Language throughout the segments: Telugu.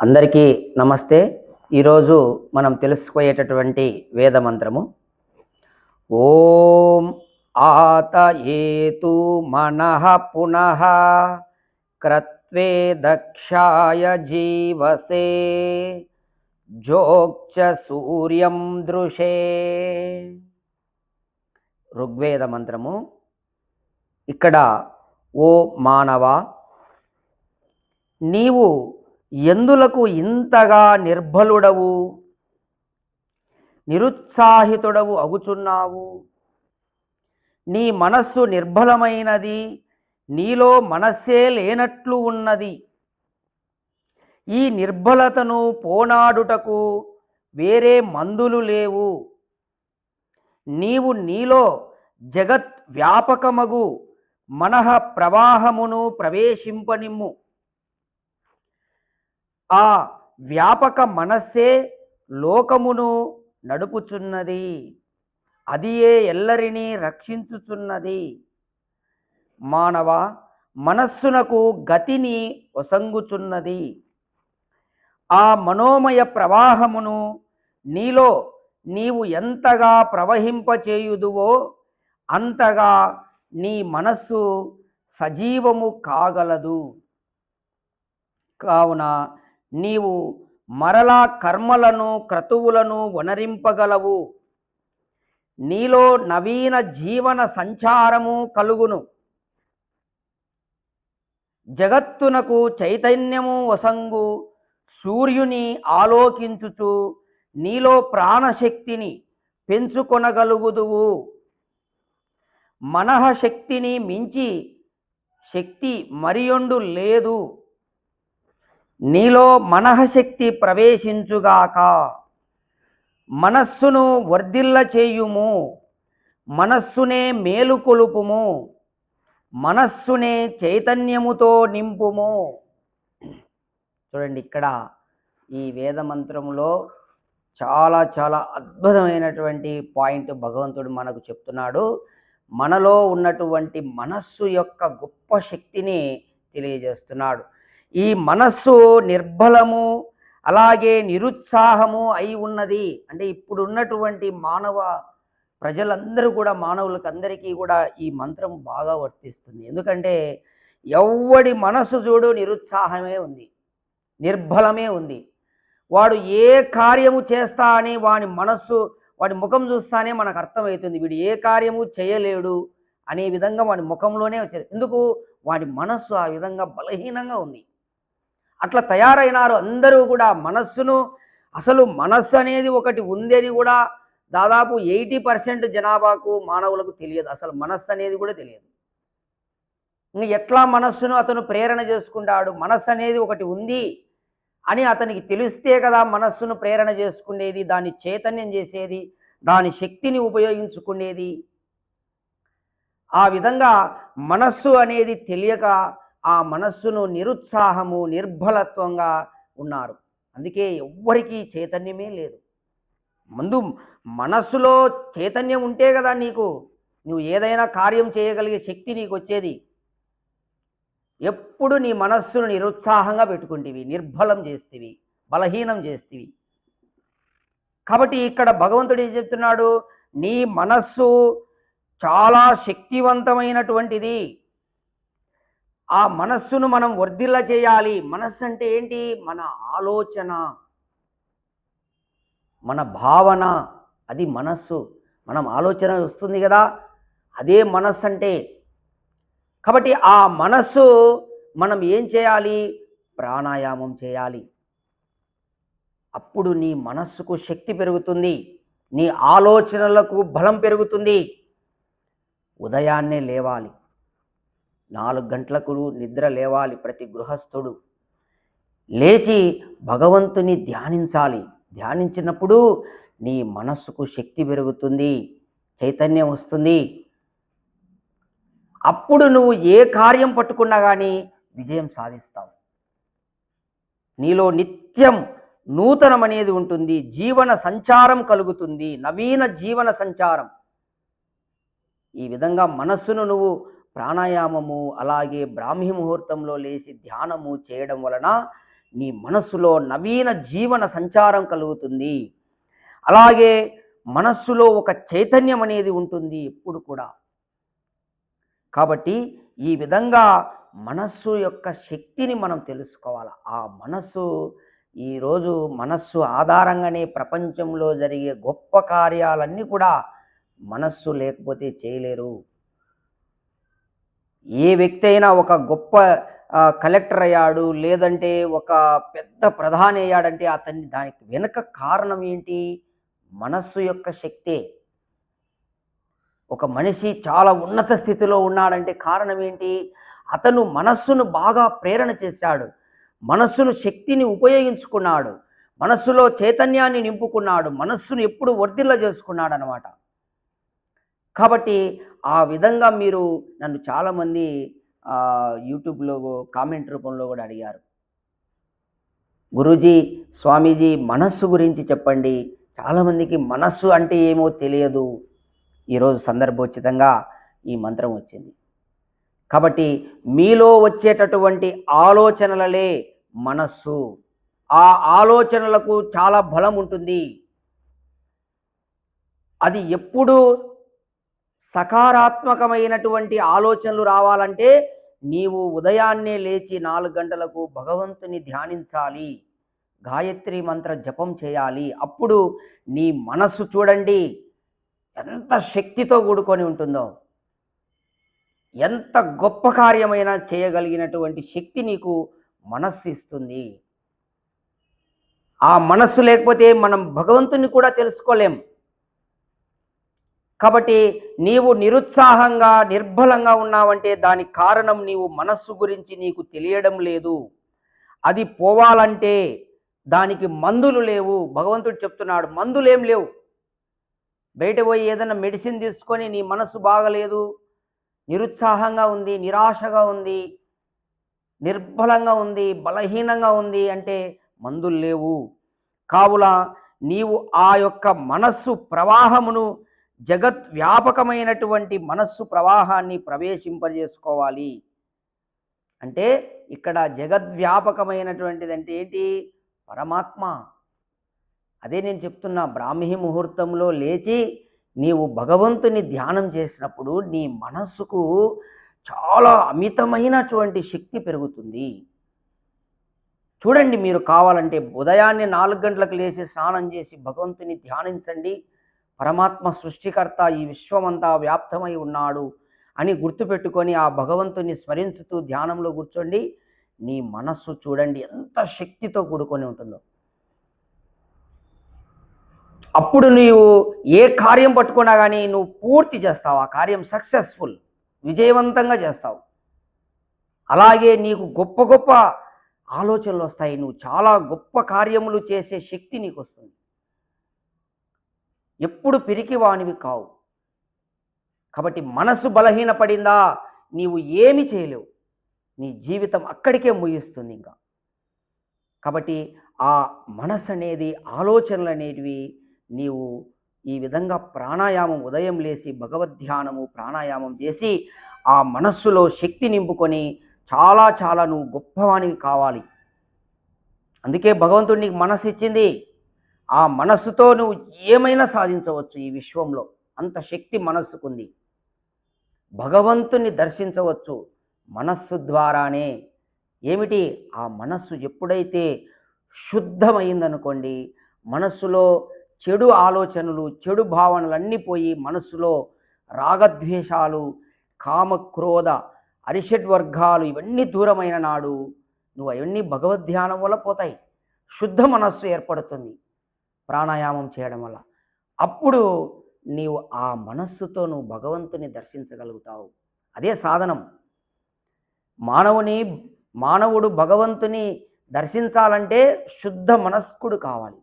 అందరికీ నమస్తే. ఈరోజు మనం తెలుసుకోయేటటువంటి వేద మంత్రము ఓం ఆతయేతు మనః పునః క్రత్వే దక్షాయ జీవసే జోక్చ సూర్యం దృశే. ఋగ్వేద మంత్రము ఇక్కడ ఓ మానవ నీవు ఎందులకు ఇంతగా నిర్బలుడవు నిరుత్సాహితుడవు అగుచున్నావు? నీ మనస్సు నిర్బలమైనది నీలో మనస్సే లేనట్లు ఉన్నది. ఈ నిర్బలతను పోనాడుటకు వేరే మందులు లేవు. నీవు నీలో జగత్ వ్యాపకమగు. మనః ప్రవాహమును ప్రవేశింపనిమ్ము. ఆ వ్యాపక మనస్సే లోకమును నడుపుచున్నది. అదియే ఎల్లరినీ రక్షించుచున్నది. మానవ మనస్సునకు గతిని ఒసంగుచున్నది ఆ మనోమయ ప్రవాహమును నీలో నీవు ఎంతగా ప్రవహింపచేయుదువో అంతగా నీ మనస్సు సజీవము కాగలదు. కావున నీవు మరలా కర్మలను క్రతువులను వనరింపగలవు. నీలో నవీన జీవన సంచారము కలుగును. జగత్తునకు చైతన్యము వసంగు. సూర్యుని ఆలోకించుచు నీలో ప్రాణశక్తిని పెంచుకొనగలుగుదువు. మనఃశక్తిని మించి శక్తి మరియొండు లేదు. నీలో మనఃశక్తి ప్రవేశించుగాక. మనస్సును వర్ధిల్ల చేయుము. మనస్సునే మేలుకొలుపుము మనస్సునే చైతన్యముతో నింపుము. చూడండి ఇక్కడ ఈ వేద మంత్రములో చాలా చాలా అద్భుతమైనటువంటి పాయింట్ భగవంతుడు మనకు చెప్తున్నాడు. మనలో ఉన్నటువంటి మనస్సు యొక్క గొప్ప శక్తిని తెలియజేస్తున్నాడు. ఈ మనస్సు నిర్బలము అలాగే నిరుత్సాహము అయి ఉన్నది. అంటే ఇప్పుడున్నటువంటి మానవ ప్రజలందరూ కూడా మానవులకు అందరికీ కూడా ఈ మంత్రం బాగా వర్తిస్తుంది. ఎందుకంటే ఎవ్వడి మనసు చూడు నిరుత్సాహమే ఉంది నిర్బలమే ఉంది. వాడు ఏ కార్యము చేస్తా అని వాని మనస్సు వాడి ముఖం చూస్తానే మనకు అర్థమవుతుంది వీడు ఏ కార్యము చేయలేడు అనే విధంగా వాడి ముఖంలోనే వచ్చారు ఎందుకు? వాడి మనస్సు ఆ విధంగా బలహీనంగా ఉంది. అట్లా తయారైనారు అందరూ కూడా మనస్సును అసలు మనస్సు అనేది ఒకటి ఉందని కూడా దాదాపు ఎయిటీ పర్సెంట్ జనాభాకు మానవులకు తెలియదు. అసలు మనస్సు అనేది కూడా తెలియదు. ఇంక ఎట్లా మనస్సును అతను ప్రేరణ చేసుకుంటాడు? మనస్సు అనేది ఒకటి ఉంది. అని అతనికి తెలిస్తే కదా మనస్సును ప్రేరణ చేసుకునేది దాన్ని చైతన్యం చేసేది దాని శక్తిని ఉపయోగించుకునేది. ఆ విధంగా మనస్సు అనేది తెలియక ఆ మనస్సును నిరుత్సాహము నిర్బలత్వంగా ఉన్నారు. అందుకే ఎవ్వరికీ చైతన్యమే లేదు. ముందు మనస్సులో చైతన్యం ఉంటే కదా నీకు నువ్వు ఏదైనా కార్యం చేయగలిగే శక్తి నీకు వచ్చేది. ఎప్పుడు నీ మనస్సును నిరుత్సాహంగా పెట్టుకుంటేవి నిర్బలం చేస్తేవి బలహీనం చేస్తేవి. కాబట్టి ఇక్కడ భగవంతుడు ఏం చెప్తున్నాడు? నీ మనస్సు చాలా శక్తివంతమైనటువంటిది. ఆ మనస్సును మనం వర్ధిల్ల చేయాలి. మనస్సు అంటే ఏంటి? మన ఆలోచన. మన భావన. అది మనస్సు. మనం ఆలోచన వస్తుంది కదా. అదే మనస్సు అంటే కాబట్టి ఆ మనస్సు మనం ఏం చేయాలి? ప్రాణాయామం చేయాలి. అప్పుడు నీ మనస్సుకు శక్తి పెరుగుతుంది. నీ ఆలోచనలకు బలం పెరుగుతుంది. ఉదయాన్నే లేవాలి. నాలుగు గంటలకు నిద్ర లేవాలి ప్రతి గృహస్థుడు. లేచి భగవంతుని ధ్యానించాలి. ధ్యానించినప్పుడు నీ మనస్సుకు శక్తి పెరుగుతుంది. చైతన్యం వస్తుంది. అప్పుడు నువ్వు ఏ కార్యం పట్టుకున్నా కానీ విజయం సాధిస్తావు. నీలో నిత్యం నూతనం అనేది ఉంటుంది జీవన సంచారం కలుగుతుంది నవీన జీవన సంచారం. ఈ విధంగా మనస్సును నువ్వు ప్రాణాయామము అలాగే బ్రాహ్మీ ముహూర్తంలో లేచి ధ్యానము చేయడం వలన నీ మనస్సులో నవీన జీవన సంచారం కలుగుతుంది. అలాగే మనస్సులో ఒక చైతన్యం అనేది ఉంటుంది ఎప్పుడు కూడా. కాబట్టి ఈ విధంగా మనస్సు యొక్క శక్తిని మనం తెలుసుకోవాలి. ఆ మనస్సు ఈరోజు మనస్సు ఆధారంగానే ప్రపంచంలో జరిగే గొప్ప కార్యాలన్నీ కూడా మనస్సు లేకపోతే చేయలేరు. ఏ వ్యక్తి అయినా ఒక గొప్ప కలెక్టర్ అయ్యాడు లేదంటే ఒక పెద్ద ప్రధాని అయ్యాడంటే అతన్ని దానికి వెనుక కారణం ఏంటి? మనస్సు యొక్క శక్తే. ఒక మనిషి చాలా ఉన్నత స్థితిలో ఉన్నాడంటే కారణం ఏంటి? అతను మనస్సును బాగా ప్రేరణ చేశాడు. మనస్సును శక్తిని ఉపయోగించుకున్నాడు. మనస్సులో చైతన్యాన్ని నింపుకున్నాడు. మనస్సును ఎప్పుడు వర్ధిల్ల చేసుకున్నాడు అనమాట కాబట్టి ఆ విధంగా మీరు నన్ను చాలామంది యూట్యూబ్లో కామెంట్ రూపంలో కూడా అడిగారు. గురూజీ స్వామీజీ మనస్సు గురించి చెప్పండి. చాలామందికి మనస్సు అంటే ఏమో తెలియదు. ఈరోజు సందర్భోచితంగా ఈ మంత్రం వచ్చింది. కాబట్టి మీలో వచ్చేటటువంటి ఆలోచనలలే మనస్సు. ఆ ఆలోచనలకు చాలా బలం ఉంటుంది. అది ఎప్పుడు సకారాత్మకమైనటువంటి ఆలోచనలు రావాలంటే నీవు ఉదయాన్నే లేచి నాలుగు గంటలకు భగవంతుని ధ్యానించాలి. గాయత్రి మంత్ర జపం చేయాలి. అప్పుడు నీ మనస్సు చూడండి. ఎంత శక్తితో కూడుకొని ఉంటుందో ఎంత గొప్ప కార్యమైనా చేయగలిగినటువంటి శక్తి నీకు మనస్సు ఇస్తుంది ఆ మనస్సు లేకపోతే మనం భగవంతుని కూడా తెలుసుకోలేం. కాబట్టి నీవు నిరుత్సాహంగా నిర్బలంగా ఉన్నావంటే దానికి కారణం నీవు మనస్సు గురించి నీకు తెలియడం లేదు. అది పోవాలంటే దానికి మందులు లేవు. భగవంతుడు చెప్తున్నాడు మందులేం లేవు. బయట పోయి ఏదైనా మెడిసిన్ తీసుకొని నీ మనసు బాగలేదు నిరుత్సాహంగా ఉంది నిరాశగా ఉంది నిర్బలంగా ఉంది బలహీనంగా ఉంది అంటే మందులు లేవు. కావుల నీవు ఆ యొక్క మనస్సు ప్రవాహమును జగత్ వ్యాపకమైనటువంటి మనస్సు ప్రవాహాన్ని ప్రవేశింపజేసుకోవాలి. అంటే ఇక్కడ జగద్వ్యాపకమైనటువంటిది అంటే ఏంటి? పరమాత్మ. అదే నేను చెప్తున్నా బ్రాహ్మీ ముహూర్తంలో లేచి నీవు భగవంతుని ధ్యానం చేసినప్పుడు నీ మనస్సుకు చాలా అమితమైనటువంటి శక్తి పెరుగుతుంది. చూడండి మీరు కావాలంటే ఉదయాన్నే నాలుగు గంటలకు లేచి స్నానం చేసి భగవంతుని ధ్యానించండి. పరమాత్మ సృష్టికర్త ఈ విశ్వమంతా వ్యాప్తమై ఉన్నాడు అని గుర్తుపెట్టుకొని ఆ భగవంతుని స్మరించుతూ ధ్యానంలో కూర్చోండి. నీ మనస్సు చూడండి ఎంత శక్తితో కూడుకొని ఉంటుందో. అప్పుడు నీవు ఏ కార్యం పట్టుకున్నా కానీ నువ్వు పూర్తి చేస్తావు. ఆ కార్యం సక్సెస్ఫుల్ విజయవంతంగా చేస్తావు. అలాగే నీకు గొప్ప గొప్ప ఆలోచనలు వస్తాయి. నువ్వు చాలా గొప్ప కార్యములు చేసే శక్తి నీకు వస్తుంది ఎప్పుడు పిరికివానివి కావు. కాబట్టి మనసు బలహీనపడిందా నీవు ఏమి చేయలేవు. నీ జీవితం అక్కడికే ముగిస్తుంది ఇంకా. కాబట్టి ఆ మనసు అనేది ఆలోచనలు అనేటివి నీవు ఈ విధంగా ప్రాణాయామం ఉదయం లేచి భగవద్ధ్యానము ప్రాణాయామం చేసి ఆ మనస్సులో శక్తి నింపుకొని చాలా చాలా నువ్వు గొప్పవానివి కావాలి. అందుకే భగవంతుడు నీకు మనస్సు ఇచ్చింది ఆ మనస్సుతో నువ్వు ఏమైనా సాధించవచ్చు ఈ విశ్వంలో. అంత శక్తి మనస్సుకుంది. భగవంతుని దర్శించవచ్చు మనస్సు ద్వారానే. ఏమిటి? ఆ మనస్సు ఎప్పుడైతే శుద్ధమైందనుకోండి మనస్సులో చెడు ఆలోచనలు చెడు భావనలన్నీ పోయి మనస్సులో రాగద్వేషాలు కామ క్రోధ అరిషడ్ వర్గాలు ఇవన్నీ దూరమైన నాడు నువ్వు అవన్నీ భగవద్ధ్యానం వల్ల పోతాయి. శుద్ధ మనస్సు ఏర్పడుతుంది ప్రాణాయామం చేయడం వల్ల. అప్పుడు నీవు ఆ మనస్సుతో నువ్వు భగవంతుని దర్శించగలుగుతావు. అదే సాధనం. మానవుని మానవుడు భగవంతుని దర్శించాలంటే శుద్ధ మనస్కుడు కావాలి.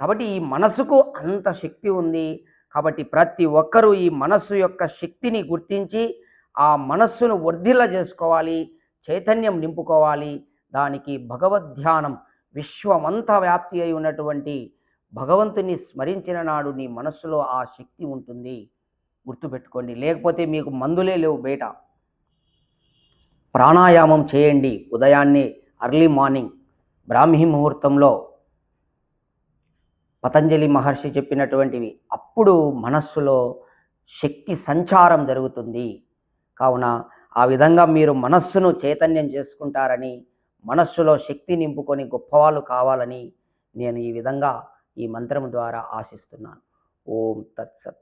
కాబట్టి ఈ మనసుకు అంత శక్తి ఉంది. కాబట్టి ప్రతి ఒక్కరూ ఈ మనస్సు యొక్క శక్తిని గుర్తించి ఆ మనస్సును వర్ధిల్ల చేసుకోవాలి చైతన్యం నింపుకోవాలి. దానికి భగవద్ధ్యానం విశ్వమంతా వ్యాప్తి అయి ఉన్నటువంటి భగవంతుని స్మరించిన నాడు నీ మనస్సులో ఆ శక్తి ఉంటుంది. గుర్తుపెట్టుకోండి. లేకపోతే మీకు మందులే లేవు బయట ప్రాణాయామం చేయండి. ఉదయాన్నే అర్లీ మార్నింగ్ బ్రాహ్మీ ముహూర్తంలో పతంజలి మహర్షి చెప్పినటువంటివి. అప్పుడు మనస్సులో శక్తి సంచారం జరుగుతుంది. కావున ఆ విధంగా మీరు మనస్సును చైతన్యం చేసుకుంటారని మనస్సులో శక్తి నింపుకొని గొప్పవాళ్ళు కావాలని నేను ఈ విధంగా ఈ మంత్రం ద్వారా ఆశిస్తున్నాను. ఓం తత్సత్.